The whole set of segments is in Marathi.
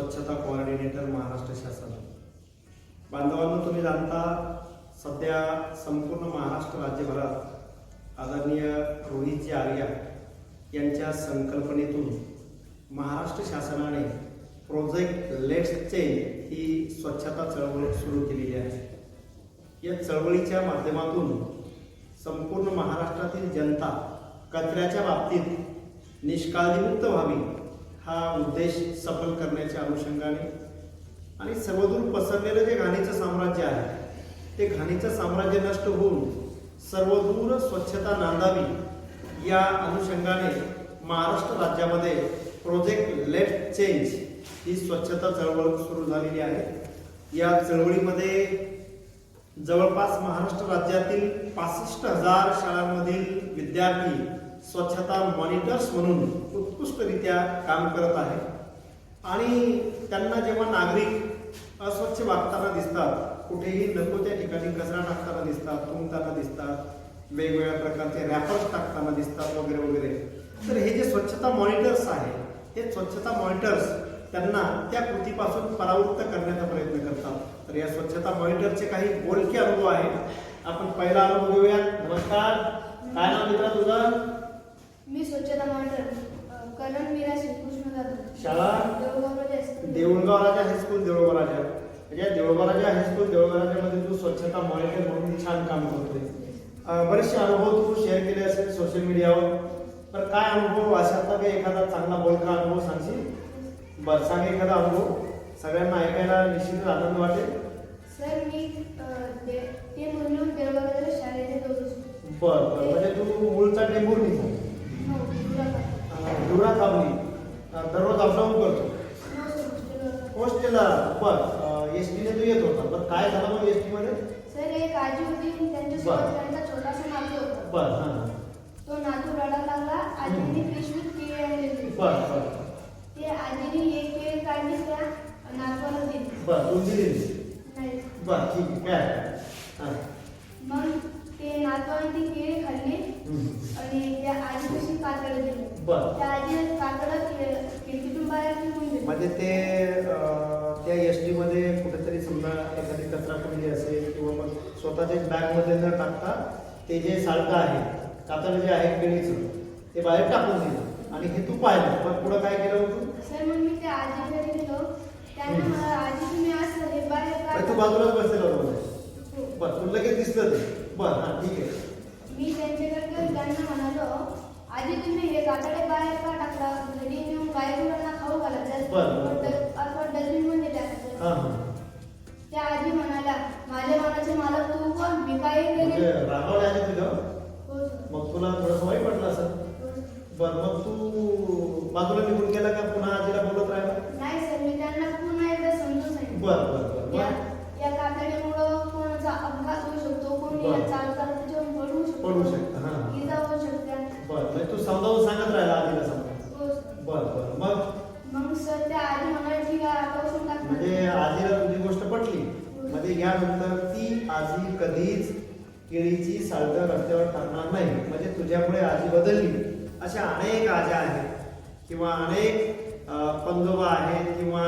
स्वच्छता कोऑर्डिनेटर महाराष्ट्र शासन. बांधवांनो तुम्ही जाणता सध्या संपूर्ण महाराष्ट्र राज्यभरात आदरणीय रोहितजी आर्या यांच्या संकल्पनेतून महाराष्ट्र शासनाने प्रोजेक्ट लेट्स चेंज ही स्वच्छता चळवळ सुरू केलेली आहे. या चळवळीच्या माध्यमातून संपूर्ण महाराष्ट्रातील जनता कचऱ्याच्या बाबतीत निष्काळजीमुक्त व्हावी. हा उद्देश सफल करण्याच्या अनुषंगाने आणि सर्वदूर पसरलेलं जे घाणीचं साम्राज्य आहे ते घाणीचं साम्राज्य नष्ट होऊन सर्वदूर स्वच्छता नांदावी या अनुषंगाने महाराष्ट्र राज्यामध्ये प्रोजेक्ट लेट चेंज ही स्वच्छता चळवळ सुरू झालेली आहे. या चळवळीमध्ये जवळपास महाराष्ट्र राज्यातील पासष्ट हजार शाळांमधील विद्यार्थी स्वच्छता मॉनिटर्स म्हणून उत्कृष्टरित्या काम करत आहे. आणि त्यांना जेव्हा नागरिक अस्वच्छ वागताना दिसतात कुठेही नको त्या ठिकाणी कचरा टाकताना दिसतात तुंबताना दिसतात वेगवेगळ्या प्रकारचे रॅपर्स टाकताना दिसतात वगैरे वगैरे. तर हे जे स्वच्छता मॉनिटर्स आहे हे स्वच्छता मॉनिटर्स त्यांना त्या कृतीपासून परावृत्त करण्याचा प्रयत्न करतात. तर या स्वच्छता मॉनिटरचे काही बोलके अनुभव आहेत. आपण पहिला अनुभव घेऊया. शाळा देऊळगाव राजा हायस्कूल देऊळगाव राजा म्हणजे देऊळगाव राजा हायस्कूल देऊळगाव राजामध्ये तू स्वच्छता मॉनिटर म्हणून छान काम करतोय. बरेचसे अनुभव तू शेअर केले असेल सोशल मीडियावर तर काय अनुभव? अशातला काही एखादा चांगला बोलका अनुभव सांगशील? बरं सांग एखादा अनुभव. सगळ्यांना ऐकायला निश्चितच आनंद वाटेल. सर मी ते म्हणून बरं बरं. म्हणजे तू मूळचा हो, गुजरातात. धुरा थांबली. दररोज अपडाऊन करतो. हॉस्टेलला बर एस टीने तू येत होता बरं काय झालं मग एस टी मध्ये? सर एक आजी होती त्यांच्यासोबत बरं. त्यांचा छोटासा नातू होता. बर हां तो नातू रडायला लागला आजीने पिशवीत केळी आणली होती. बर बर. ते आजीने एक केळी काढली त्या नातवाला दिली. बर तू दिली. नाही. बर ठीक आहे काय. हां. मग ते नातवाने ती केळी खाल्ली. आणि त्या आजीपाशी कातडं दिलं बर. त्या कातडं खि- खिडकीतून बाहेर फेकून दिलं म्हणजे ते त्या एस टी मध्ये कुठेतरी समजा एखादी कचरा पडली असेल किंवा मग स्वतःच्या बॅगमध्ये न टाकता ते जे साल्ट आहे कातड जे आहे केळीचं ते बाहेर टाकून दिलं. आणि हे तू पाहिलं मग पुढं काय केलं होतं? सर मग मी गेलो त्यांना मला आजी तुम्ही असं हे बाहेर अरे तू काढा." बाजूलाच बसलेला होता हो. बर तुला लगेच दिसलं ते. बर हां ठीक आहे. मी त्यांच्याकडे गेलो, त्यांना म्हणालो आजी तुम्ही हे कातडे बाहेर का टाकला अथवा डस्टबिनमध्ये टाकायचं हां हां. त्या आजी म्हणाल्या माझ्या मनाचे मालक तू कोण? मी काय म्हणजे रागावले आहे तुझं हो सर. मग तुला थोडंसं वाईट वाटलं असं हो. बर मग तू बाजूला निघून गेला का? पुन्हा आजीला बोलत राहिला? नाही सर मी त्यांना पुन्हा एकदा समजून सांगितलं. बर बर बर या कातडीमुळं कोणाचा अपघात होऊ शकतो कोणी चालताना त्याच्यावर पडू शकतो. पडू शकतं, हां. इजा होऊ शकते. बर म्हणजे तू समजावून सांगत राहिला आजीला समजा हो सर. बर बर मग मग सर त्या आधी म्हणाले ठीक आहे आता उचलून टाक म्हणजे आजीला तुझी गोष्ट पटली. म्हणजे यानंतर ती आजी कधीच केळीची साल्ट रस्त्यावर टाकणार नाही. म्हणजे तुझ्यामुळे आजी बदलली. अशा अनेक आज्या आहेत. किंवा अनेक पंजोबा आहेत. किंवा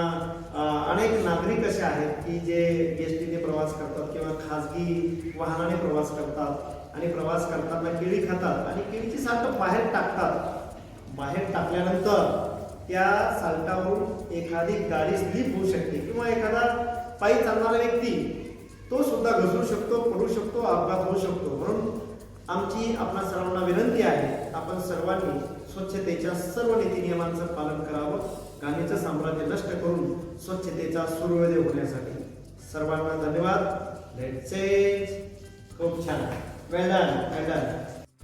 अनेक नागरिक असे आहेत की जे एस टीने प्रवास करतात किंवा खाजगी वाहनाने प्रवास करतात आणि प्रवास करताना केळी खातात आणि केळीची साल्ट बाहेर टाकतात. बाहेर टाकल्यानंतर त्या साल्टावरून एखादी गाडी स्लिप होऊ शकते किंवा एखादा पायी चालणारा व्यक्ती तो सुद्धा घसरू शकतो पडू शकतो अपघात होऊ शकतो. म्हणून आमची आपणा सर्वांना विनंती आहे आपण सर्वांनी स्वच्छतेच्या सर्व नीती नियमांचं पालन करावं घाणीचं साम्राज्य नष्ट करून स्वच्छतेचा सूर्योदय होण्यासाठी. सर्वांना धन्यवाद. खूप छान. वेल डन वेल डन